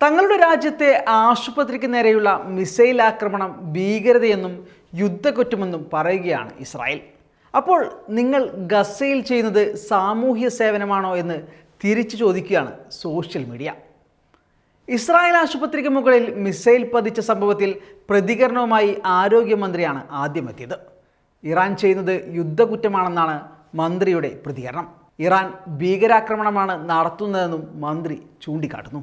തങ്ങളുടെ രാജ്യത്തെ ആശുപത്രിക്ക് നേരെയുള്ള മിസൈൽ ആക്രമണം ഭീകരതയെന്നും യുദ്ധക്കുറ്റമെന്നും പറയുകയാണ് ഇസ്രായേൽ. അപ്പോൾ നിങ്ങൾ ഗസയിൽ ചെയ്യുന്നത് സാമൂഹ്യ സേവനമാണോ എന്ന് തിരിച്ചു ചോദിക്കുകയാണ് സോഷ്യൽ മീഡിയ. ഇസ്രായേൽ ആശുപത്രിക്ക് മുകളിൽ മിസൈൽ പതിച്ച സംഭവത്തിൽ പ്രതികരണവുമായി ആരോഗ്യമന്ത്രിയാണ് ആദ്യം എത്തിയത് ഇറാൻ ചെയ്യുന്നത് യുദ്ധകുറ്റമാണെന്നാണ് മന്ത്രിയുടെ പ്രതികരണം. ഇറാൻ ഭീകരാക്രമണമാണ് നടത്തുന്നതെന്നും മന്ത്രി ചൂണ്ടിക്കാട്ടുന്നു.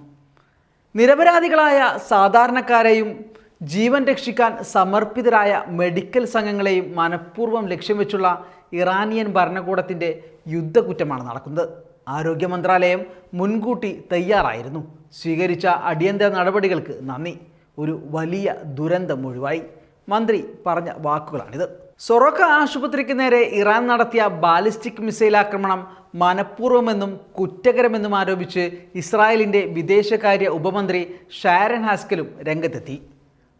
നിരപരാധികളായ സാധാരണക്കാരെയും ജീവൻ രക്ഷിക്കാൻ സമർപ്പിതരായ മെഡിക്കൽ സംഘങ്ങളെയും മനഃപൂർവം ലക്ഷ്യം വെച്ചുള്ള ഇറാനിയൻ ഭരണകൂടത്തിന്റെ യുദ്ധക്കുറ്റമാണ് നടക്കുന്നത്. ആരോഗ്യ മന്ത്രാലയം മുൻകൂട്ടി തയ്യാറായിരുന്നു. സ്വീകരിച്ച അടിയന്തര നടപടികൾക്ക് നന്ദി. ഒരു വലിയ ദുരന്തം ഒഴിവായി. മന്ത്രി പറഞ്ഞ വാക്കുകളാണിത്. സൊറോക്ക ആശുപത്രിക്ക് നേരെ ഇറാൻ നടത്തിയ ബാലിസ്റ്റിക് മിസൈൽ ആക്രമണം മനഃപൂർവമെന്നും കുറ്റകരമെന്നും ആരോപിച്ച് ഇസ്രായേലിന്റെ വിദേശകാര്യ ഉപമന്ത്രി ഷാരൻ ഹാസ്കലും രംഗത്തെത്തി.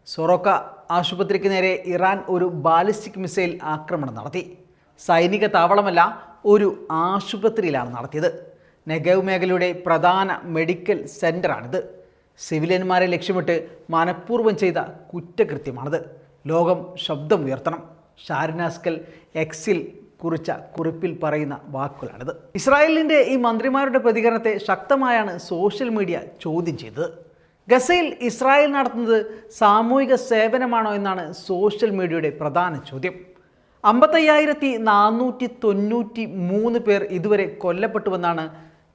സൊറോക്ക ആശുപത്രിക്ക് നേരെ ഇറാൻ ഒരു ബാലിസ്റ്റിക് മിസൈൽ ആക്രമണം നടത്തി. സൈനിക താവളമല്ല ഒരു ആശുപത്രിയിലാണ് നടത്തിയത്. നെഗവ് മേഖലയുടെ പ്രധാന മെഡിക്കൽ സെന്ററാണിത് സിവിലിയന്മാരെ ലക്ഷ്യമിട്ട് മനഃപൂർവം ചെയ്ത കുറ്റകൃത്യമാണിത്. ലോകം ശബ്ദമുയർത്തണം. ഷാരിനാസ്കൽ എക്സിൽ കുറിച്ച കുറിപ്പിൽ പറയുന്ന വാക്കുകളാണിത്. ഇസ്രായേലിന്റെ ഈ മന്ത്രിമാരുടെ പ്രതികരണത്തെ ശക്തമായാണ് സോഷ്യൽ മീഡിയ ചോദ്യം ചെയ്തത്. ഗസയിൽ ഇസ്രായേൽ നടത്തുന്നത് സാമൂഹിക സേവനമാണോ എന്നാണ് സോഷ്യൽ മീഡിയയുടെ പ്രധാന ചോദ്യം. അമ്പത്തയ്യായിരത്തി നാനൂറ്റി തൊണ്ണൂറ്റി മൂന്ന് പേർ ഇതുവരെ കൊല്ലപ്പെട്ടുവെന്നാണ്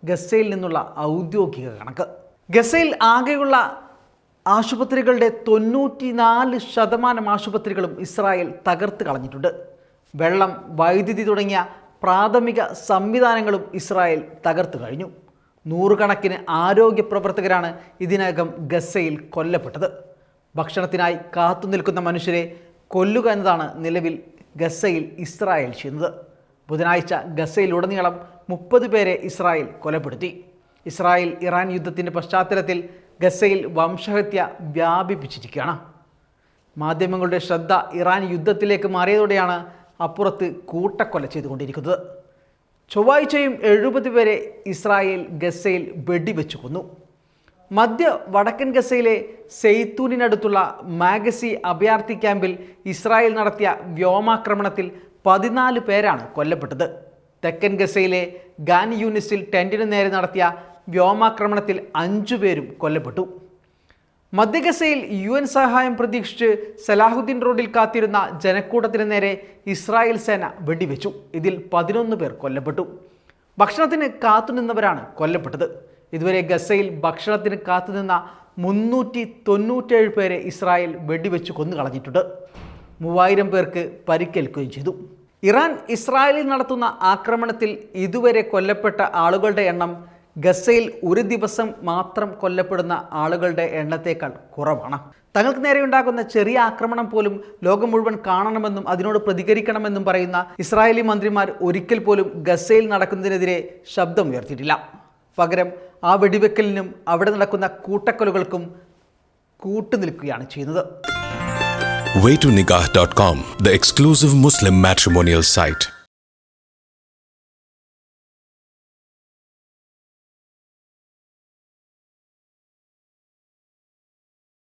ഗസയിൽ നിന്നുള്ള ഔദ്യോഗിക കണക്ക്. ഗസയിൽ ആകെയുള്ള ആശുപത്രികളുടെ തൊണ്ണൂറ്റിനാല് ശതമാനം ആശുപത്രികളും ഇസ്രായേൽ തകർത്ത് കളഞ്ഞിട്ടുണ്ട്. വെള്ളം വൈദ്യുതി തുടങ്ങിയ പ്രാഥമിക സംവിധാനങ്ങളും ഇസ്രായേൽ തകർത്തു കഴിഞ്ഞു. നൂറുകണക്കിന് ആരോഗ്യ പ്രവർത്തകരാണ് ഇതിനകം ഗസയിൽ കൊല്ലപ്പെട്ടത്. ഭക്ഷണത്തിനായി കാത്തു നിൽക്കുന്ന മനുഷ്യരെ കൊല്ലുക എന്നതാണ് നിലവിൽ ഗസയിൽ ഇസ്രായേൽ ചെയ്യുന്നത്. ബുധനാഴ്ച ഗസയിലുടനീളം മുപ്പത് പേരെ ഇസ്രായേൽ കൊലപ്പെടുത്തി. ഇസ്രായേൽ ഇറാൻ യുദ്ധത്തിന്റെ പശ്ചാത്തലത്തിൽ ഗസയിൽ വംശഹത്യ വ്യാപിപ്പിച്ചിരിക്കുകയാണ്. മാധ്യമങ്ങളുടെ ശ്രദ്ധ ഇറാൻ യുദ്ധത്തിലേക്ക് മാറിയതോടെയാണ് അപ്പുറത്ത് കൂട്ടക്കൊല ചെയ്തുകൊണ്ടിരിക്കുന്നത്. ചൊവ്വാഴ്ചയും എഴുപത് പേരെ ഇസ്രായേൽ ഗസയിൽ വെടിവെച്ചു കൊന്നു. മധ്യ വടക്കൻ ഗസയിലെ സെയ്ത്തൂനിനടുത്തുള്ള മാഗസി അഭയാർത്ഥി ക്യാമ്പിൽ ഇസ്രായേൽ നടത്തിയ വ്യോമാക്രമണത്തിൽ പതിനാല് പേരാണ് കൊല്ലപ്പെട്ടത്. തെക്കൻ ഗസയിലെ ഗാൻ യൂണിസിൽ ടെന്റിന് നേരെ നടത്തിയ വ്യോമാക്രമണത്തിൽ അഞ്ചു പേരും കൊല്ലപ്പെട്ടു. മധ്യഗസയിൽ യു എൻ സഹായം പ്രതീക്ഷിച്ച് സലാഹുദ്ദീൻ റോഡിൽ കാത്തിരുന്ന ജനക്കൂട്ടത്തിന് നേരെ ഇസ്രായേൽ സേന വെടിവെച്ചു. ഇതിൽ പതിനൊന്ന് പേർ കൊല്ലപ്പെട്ടു. ഭക്ഷണത്തിന് കാത്തുനിന്നവരാണ് കൊല്ലപ്പെട്ടത്. ഇതുവരെ ഗസയിൽ ഭക്ഷണത്തിന് കാത്തുനിന്ന മുന്നൂറ്റി തൊണ്ണൂറ്റേഴ് പേരെ ഇസ്രായേൽ വെടിവെച്ച് കൊന്നു കളഞ്ഞിട്ടുണ്ട്. മൂവായിരം പേർക്ക് പരിക്കേൽക്കുകയും ചെയ്തു. ഇറാൻ ഇസ്രായേലിൽ നടത്തുന്ന ആക്രമണത്തിൽ ഇതുവരെ കൊല്ലപ്പെട്ട ആളുകളുടെ എണ്ണം ഗസയിൽ ഒരു ദിവസം മാത്രം കൊല്ലപ്പെടുന്ന ആളുകളുടെ എണ്ണത്തേക്കാൾ കുറവാണ്. തങ്ങൾക്ക് നേരെ ഉണ്ടാകുന്ന ചെറിയ ആക്രമണം പോലും ലോകം മുഴുവൻ കാണണമെന്നും അതിനോട് പ്രതികരിക്കണമെന്നും പറയുന്ന ഇസ്രായേലി മന്ത്രിമാർ ഒരിക്കൽ പോലും ഗസയിൽ നടക്കുന്നതിനെതിരെ ശബ്ദം ഉയർത്തിയിട്ടില്ല. പകരം ആ വെടിവെക്കലിനും അവിടെ നടക്കുന്ന കൂട്ടക്കൊലകൾക്കും കൂട്ടുനിൽക്കുകയാണ് ചെയ്യുന്നത്. Waytonikah.com, the exclusive Muslim matrimonial site.